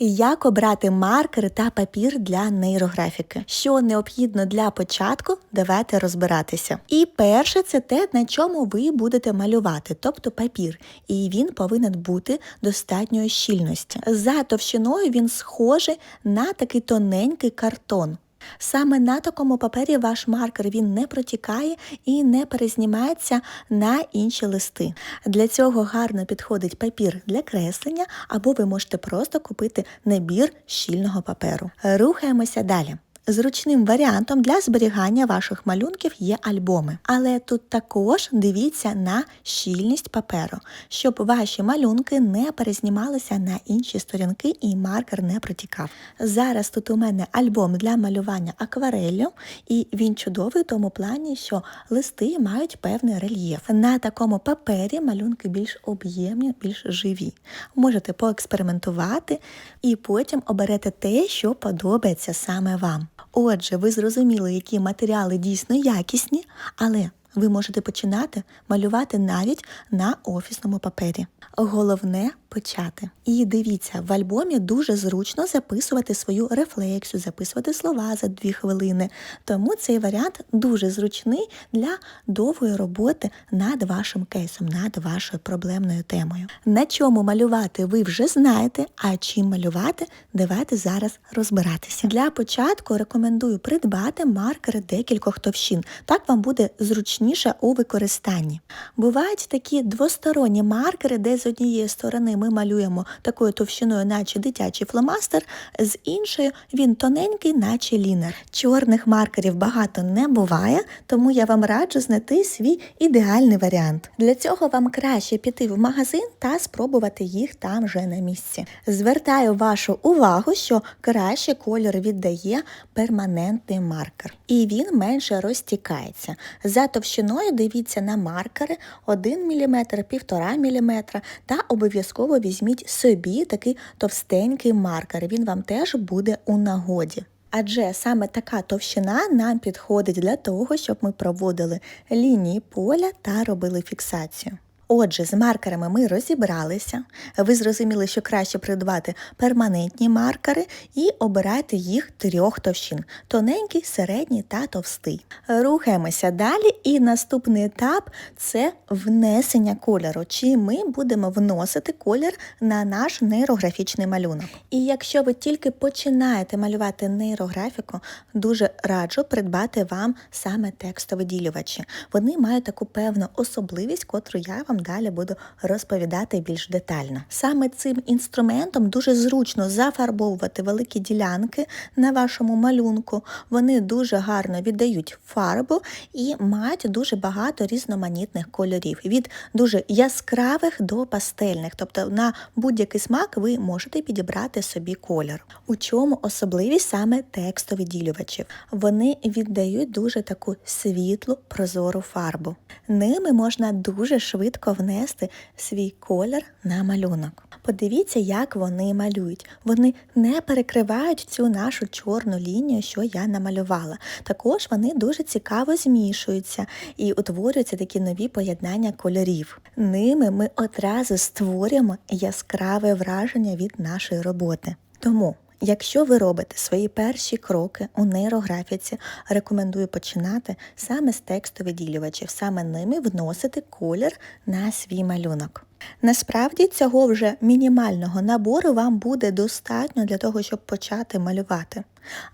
Як обрати маркер та папір для нейрографіки? Що необхідно для початку, давайте розбиратися. І перше, це те, на чому ви будете малювати, тобто папір. І він повинен бути достатньої щільності. За товщиною він схожий на такий тоненький картон. Саме на такому папері ваш маркер він не протікає і не перезнімається на інші листи. Для цього гарно підходить папір для креслення, або ви можете просто купити набір щільного паперу. Рухаємося далі. Зручним варіантом для зберігання ваших малюнків є альбоми, але тут також дивіться на щільність паперу, щоб ваші малюнки не перезнімалися на інші сторінки і маркер не протікав. Зараз тут у мене альбом для малювання аквареллю, і він чудовий в тому плані, що листи мають певний рельєф. На такому папері малюнки більш об'ємні, більш живі. Можете поекспериментувати і потім оберете те, що подобається саме вам. Отже, ви зрозуміли, які матеріали дійсно якісні, але ви можете починати малювати навіть на офісному папері. Головне почати. І дивіться, в альбомі дуже зручно записувати свою рефлексію, записувати слова за дві хвилини. Тому цей варіант дуже зручний для довгої роботи над вашим кейсом, над вашою проблемною темою. На чому малювати ви вже знаєте, а чим малювати, давайте зараз розбиратися. Для початку рекомендую придбати маркери декількох товщин. Так вам буде зручніше у використанні. Бувають такі двосторонні маркери, де з однієї сторони ми малюємо такою товщиною, наче дитячий фломастер, з іншої він тоненький, наче лінер. Чорних маркерів багато не буває, тому я вам раджу знайти свій ідеальний варіант. Для цього вам краще піти в магазин та спробувати їх там вже на місці. Звертаю вашу увагу, що краще кольор віддає перманентний маркер, і він менше розтікається. За товщиною дивіться на маркери 1 мм, 1,5 мм та обов'язково візьміть собі такий товстенький маркер. Він вам теж буде у нагоді. Адже саме така товщина нам підходить для того, щоб ми проводили лінії поля та робили фіксацію. Отже, з маркерами ми розібралися. Ви зрозуміли, що краще придбати перманентні маркери і обирайте їх трьох товщин тоненький, середній та товстий. Рухаємося далі, і наступний етап це внесення кольору. Чи ми будемо вносити колір на наш нейрографічний малюнок. І якщо ви тільки починаєте малювати нейрографіку, дуже раджу придбати вам саме текстовиділювачі. Вони мають таку певну особливість, котру я вам далі буду розповідати більш детально. Саме цим інструментом дуже зручно зафарбовувати великі ділянки на вашому малюнку. Вони дуже гарно віддають фарбу і мають дуже багато різноманітних кольорів, від дуже яскравих до пастельних. Тобто на будь-який смак ви можете підібрати собі колір. У чому особливість саме текстовиділювачів? Вони віддають дуже таку світлу, прозору фарбу. Ними можна дуже швидко внести свій колір на малюнок. Подивіться, як вони малюють. Вони не перекривають цю нашу чорну лінію, що я намалювала. Також вони дуже цікаво змішуються і утворюються такі нові поєднання кольорів. Ними ми одразу створюємо яскраве враження від нашої роботи. Тому Якщо ви робите свої перші кроки у нейрографіці, рекомендую починати саме з текстовиділювачів, саме ними вносити колір на свій малюнок. Насправді цього вже мінімального набору вам буде достатньо для того, щоб почати малювати.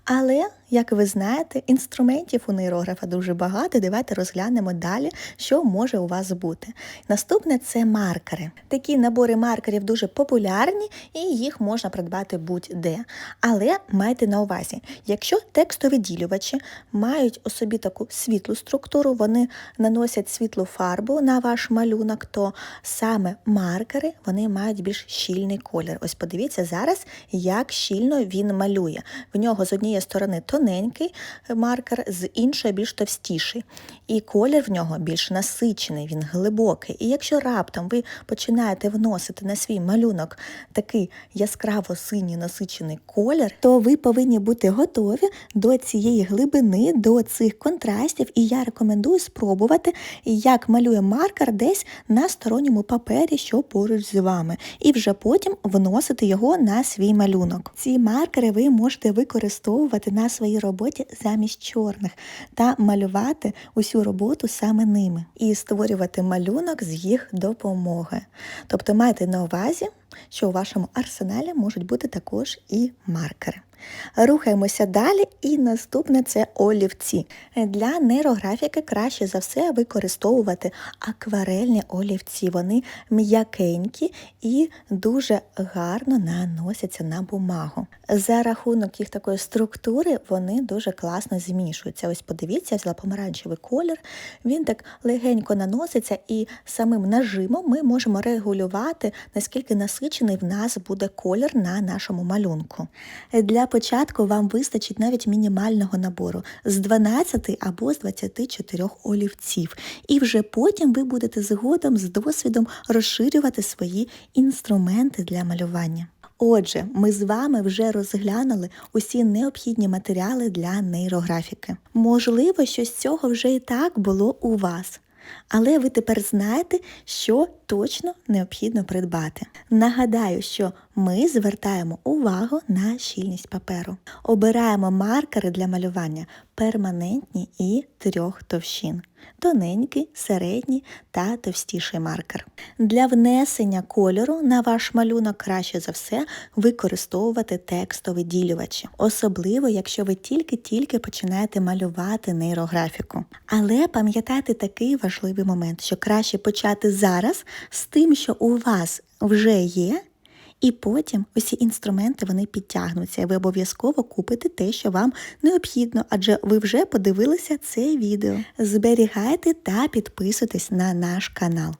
Але, як ви знаєте, інструментів у нейрографа дуже багато. Давайте розглянемо далі, що може у вас бути. Наступне це маркери. Такі набори маркерів дуже популярні і їх можна придбати будь-де. Але майте на увазі, якщо текстові ділювачі мають у собі таку світлу структуру, вони наносять світлу фарбу на ваш малюнок, то саме маркери вони мають більш щільний колір. Ось подивіться зараз, як щільно він малює. В нього з однієї сторони тоненький маркер, з іншої більш товстіший. І колір в нього більш насичений, він глибокий. І якщо раптом ви починаєте вносити на свій малюнок такий яскраво синій насичений колір, то ви повинні бути готові до цієї глибини, до цих контрастів. І я рекомендую спробувати, як малює маркер десь на сторонньому папері папері, що поруч з вами, і вже потім вносити його на свій малюнок. Ці маркери ви можете використовувати на своїй роботі замість чорних та малювати усю роботу саме ними і створювати малюнок з їх допомоги. Тобто майте на увазі, що у вашому арсеналі можуть бути також і маркери. Рухаємося далі, і наступне це олівці. Для нейрографіки краще за все використовувати акварельні олівці. Вони м'якенькі і дуже гарно наносяться на бумагу. За рахунок їх такої структури вони дуже класно змішуються. Ось подивіться, я взяла помаранчевий колір, він так легенько наноситься, і самим нажимом ми можемо регулювати, наскільки насичений в нас буде колір на нашому малюнку. Для початку вам вистачить навіть мінімального набору з 12 або з 24 олівців, і вже потім ви будете згодом з досвідом розширювати свої інструменти для малювання. Отже, ми з вами вже розглянули усі необхідні матеріали для нейрографіки. Можливо, що з цього вже і так було у вас. Але ви тепер знаєте, що точно необхідно придбати. Нагадаю, що ми звертаємо увагу на щільність паперу. Обираємо маркери для малювання перманентні і трьох товщин. Тоненький, середній та товстіший маркер. Для внесення кольору на ваш малюнок краще за все використовувати текстові ділювачі, особливо якщо ви тільки-тільки починаєте малювати нейрографіку. Але пам'ятайте такий важливий момент, що краще почати зараз з тим, що у вас вже є. І потім усі інструменти вони підтягнуться, і ви обов'язково купите те, що вам необхідно, адже ви вже подивилися це відео. Зберігайте та підписуйтесь на наш канал.